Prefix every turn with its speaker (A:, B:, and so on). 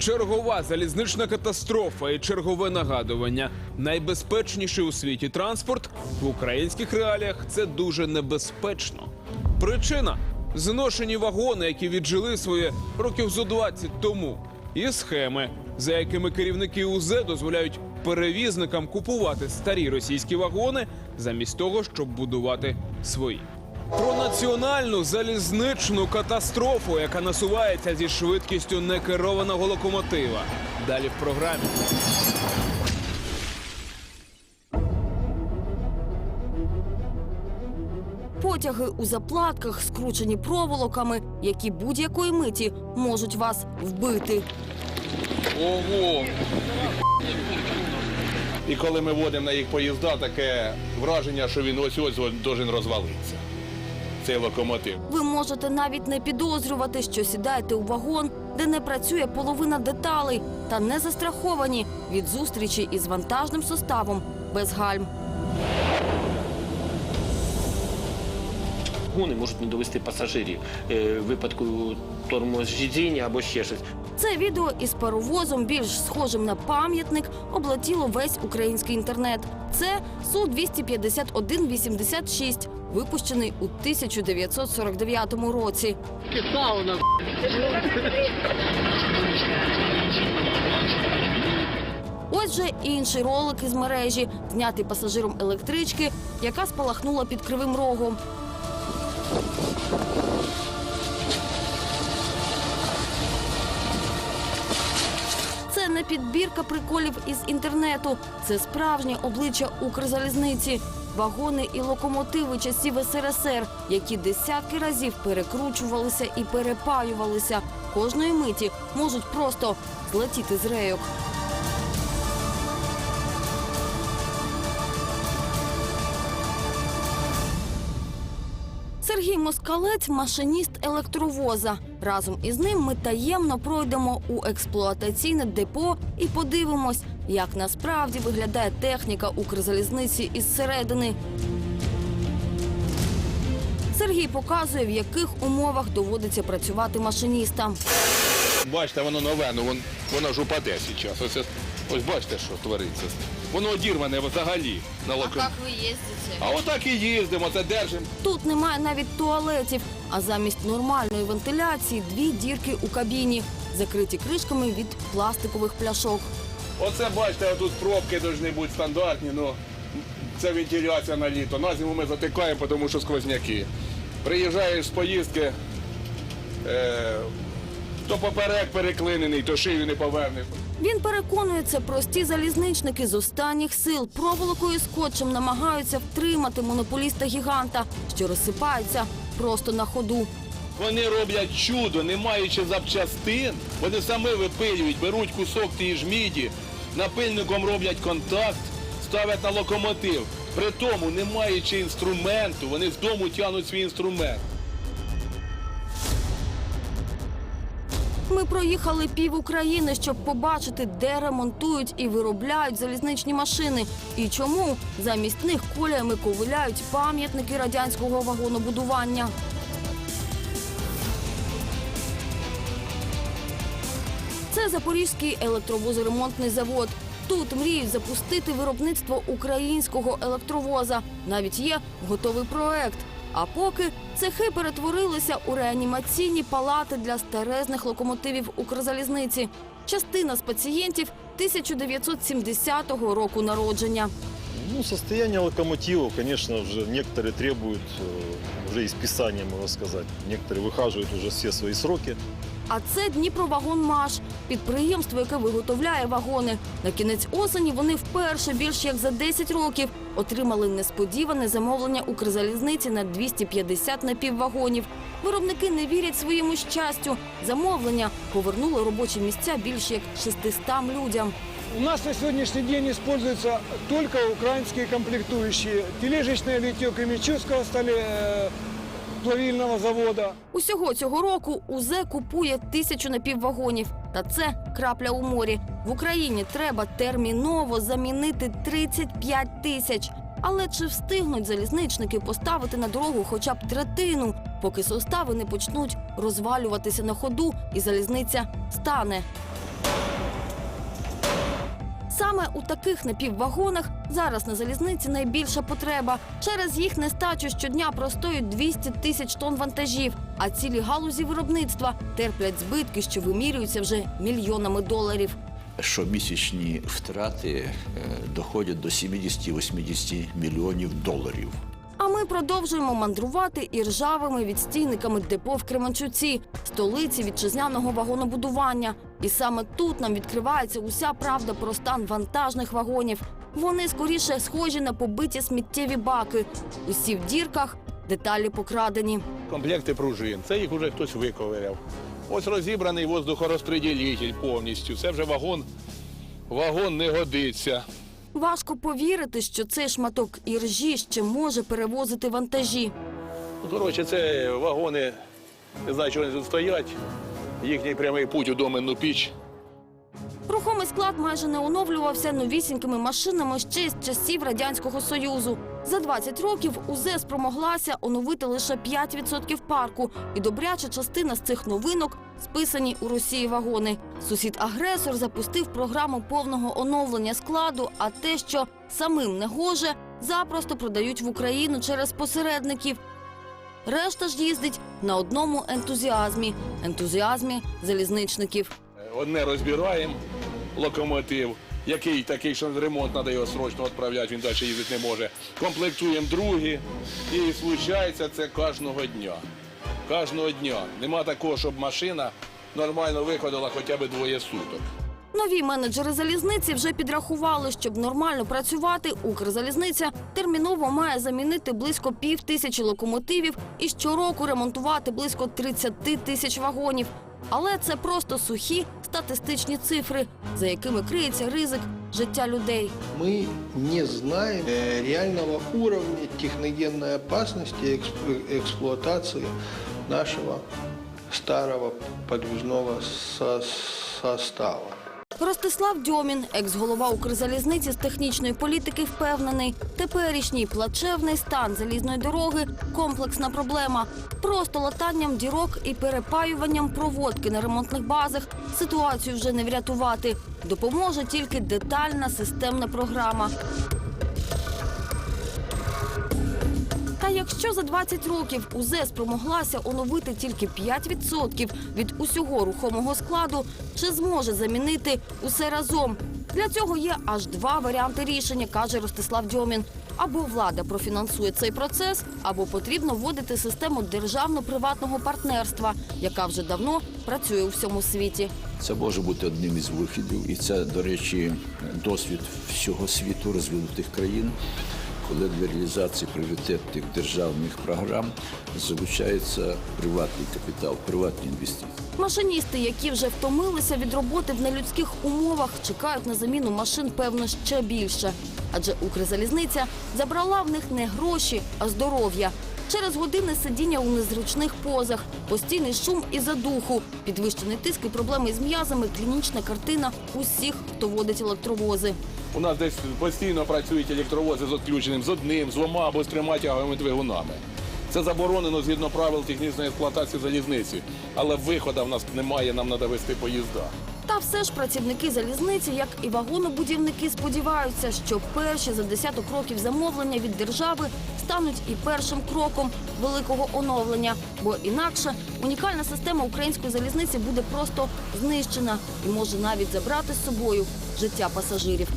A: Чергова залізнична катастрофа і чергове нагадування. Найбезпечніший у світі транспорт в українських реаліях це дуже небезпечно. Причина зношені вагони, які віджили своє років зо 20 тому, і схеми, за якими керівники УЗ дозволяють перевізникам купувати старі російські вагони замість того, щоб будувати свої. Про національну залізничну катастрофу, яка насувається зі швидкістю некерованого локомотива. Далі в програмі.
B: Потяги у заплатках, скручені проволоками, які будь-якої миті можуть вас вбити.
C: Ого! І коли ми водимо на їх поїзда, таке враження, що він ось ось должен розвалитися. Цей локомотив.
B: Ви можете навіть не підозрювати, що сідаєте у вагон, де не працює половина деталей, та не застраховані від зустрічі із вантажним составом без гальм.
D: Вони можуть не довести пасажирів е, в випадку торможіння або ще щось.
B: Це відео із паровозом, більш схожим на пам'ятник, облетіло весь український інтернет. Це су 25186 випущений у 1949 році. Ось же інший ролик із мережі, знятий пасажиром електрички, яка спалахнула під кривим рогом. Не підбірка приколів із інтернету. Це справжнє обличчя Укрзалізниці. Вагони і локомотиви часів СРСР, які десятки разів перекручувалися і перепаювалися. Кожної миті можуть просто злетіти з рейок. Сергій Москалець машиніст електровоза. Разом із ним ми таємно пройдемо у експлуатаційне депо і подивимось, як насправді виглядає техніка Укрзалізниці із середини. Сергій показує, в яких умовах доводиться працювати машиністам.
C: Бачите, воно нове, ну воно ж упаде зараз. Ось, ось бачите, що твориться. Воно одірване взагалі на локомотив.
B: ви їздите?
C: А отак і їздимо, це держимо.
B: Тут немає навіть туалетів, а замість нормальної вентиляції дві дірки у кабіні, закриті кришками від пластикових пляшок.
C: Оце бачите, тут пробки повинні бути стандартні, ну це вентиляція на літо. На зиму ми затикаємо, тому що сквозняки. Приїжджаєш з поїздки, е, то поперек переклинений, то шию не повернеш.
B: Він переконує, це прості залізничники з останніх сил проволокою і скотчем намагаються втримати монополіста гіганта, що розсипається просто на ходу.
C: Вони роблять чудо, не маючи запчастин. Вони самі випилюють, беруть кусок тієї ж міді, напильником роблять контакт, ставлять на локомотив. При тому, не маючи інструменту, вони з дому тягнуть свій інструмент.
B: Ми проїхали пів України, щоб побачити, де ремонтують і виробляють залізничні машини, і чому замість них коліями ковиляють пам'ятники радянського вагонобудування. Це Запорізький електровозоремонтний завод. Тут мріють запустити виробництво українського електровоза. Навіть є готовий проект. А поки цехи перетворилися у реанімаційні палати для старезних локомотивів Укрзалізниці. Частина з пацієнтів 1970 року народження.
E: Ну, состояние локомотивов, конечно, уже некоторые требуют э, уже исписания, можно сказать. Некоторые выхаживают уже все свои сроки.
B: А це Дніпровагонмаш – підприємство, яке виготовляє вагони. На кінець осені вони вперше більш як за 10 років отримали несподіване замовлення Укрзалізниці на 250 напіввагонів. Виробники не вірять своєму щастю. Замовлення повернуло робочі місця більш як 600 людям.
F: У нас на сегодняшний день используются только украинские комплектующие. Тележечная литье Кременчугского стали плавильного завода.
B: Усього цього року УЗ купує тисячу напіввагонів. Та це крапля у морі. В Україні треба терміново замінити 35 тисяч. Але чи встигнуть залізничники поставити на дорогу хоча б третину, поки состави не почнуть розвалюватися на ходу і залізниця стане? Саме у таких напіввагонах зараз на залізниці найбільша потреба. Через їх нестачу щодня простоють 200 тисяч тонн вантажів, а цілі галузі виробництва терплять збитки, що вимірюються вже мільйонами доларів.
G: Щомісячні втрати е, доходять до 70-80 мільйонів доларів.
B: Ми продовжуємо мандрувати і ржавими відстійниками депо в Кременчуці, столиці вітчизняного вагонобудування. І саме тут нам відкривається уся правда про стан вантажних вагонів. Вони скоріше схожі на побиті сміттєві баки. Усі в дірках, деталі покрадені.
C: Комплекти пружин. Це їх вже хтось виковиряв. Ось розібраний воздухорозпреділитель повністю. Це вже вагон. Вагон не годиться.
B: Важко повірити, що цей шматок іржі ще може перевозити вантажі.
C: Ну, Коротше, це вагони, не знаю, чого вони тут стоять. Їхній прямий путь у доменну піч.
B: Рухомий склад майже не оновлювався новісінькими машинами ще з часів радянського союзу. За 20 років УЗ спромоглася оновити лише 5% парку, і добряча частина з цих новинок списані у Росії вагони. Сусід-агресор запустив програму повного оновлення складу. А те, що самим не гоже, запросто продають в Україну через посередників. Решта ж їздить на одному ентузіазмі ентузіазмі залізничників.
C: Одне розбираємо локомотив, який такий, що ремонт треба його срочно відправляти, він далі їздити не може. Комплектуємо другі. І случається це кожного дня. Кожного дня. Нема такого, щоб машина нормально виходила хоча б двоє суток.
B: Нові менеджери залізниці вже підрахували, щоб нормально працювати, Укрзалізниця терміново має замінити близько пів тисячі локомотивів і щороку ремонтувати близько 30 тисяч вагонів. Але це просто сухі статистичні цифри, за якими криється ризик життя людей.
H: мы не знаем э, реального уровня техногенной опасности эксп- эксплуатации нашего старого подвижного со- состава.
B: Ростислав Дьомін, екс-голова Укрзалізниці з технічної політики, впевнений, теперішній плачевний стан залізної дороги комплексна проблема. Просто латанням дірок і перепаюванням проводки на ремонтних базах ситуацію вже не врятувати. Допоможе тільки детальна системна програма. Якщо за 20 років УЗ спромоглася оновити тільки 5% від усього рухомого складу, чи зможе замінити усе разом? Для цього є аж два варіанти рішення, каже Ростислав Дьомін. Або влада профінансує цей процес, або потрібно вводити систему державно-приватного партнерства, яка вже давно працює у всьому світі.
G: Це може бути одним із вихідів, і це, до речі, досвід всього світу розвинутих країн, коли для реалізації пріоритетних державних програм залучається приватний капітал, приватні інвестиції.
B: Машиністи, які вже втомилися від роботи в нелюдських умовах, чекають на заміну машин, певно, ще більше. Адже Укрзалізниця забрала в них не гроші, а здоров'я. Через години сидіння у незручних позах, постійний шум і задуху, підвищений тиск і проблеми з м'язами, клінічна картина усіх, хто водить електровози.
C: У нас десь постійно працюють електровози з відключеним з одним, з двома або з трьома тяговими двигунами. Це заборонено згідно правил технічної експлуатації залізниці. Але виходу в нас немає, нам треба вести поїзда.
B: Та все ж працівники залізниці, як і вагонобудівники, сподіваються, що перші за десяток років замовлення від держави стануть і першим кроком великого оновлення. Бо інакше унікальна система української залізниці буде просто знищена і може навіть забрати з собою життя пасажирів.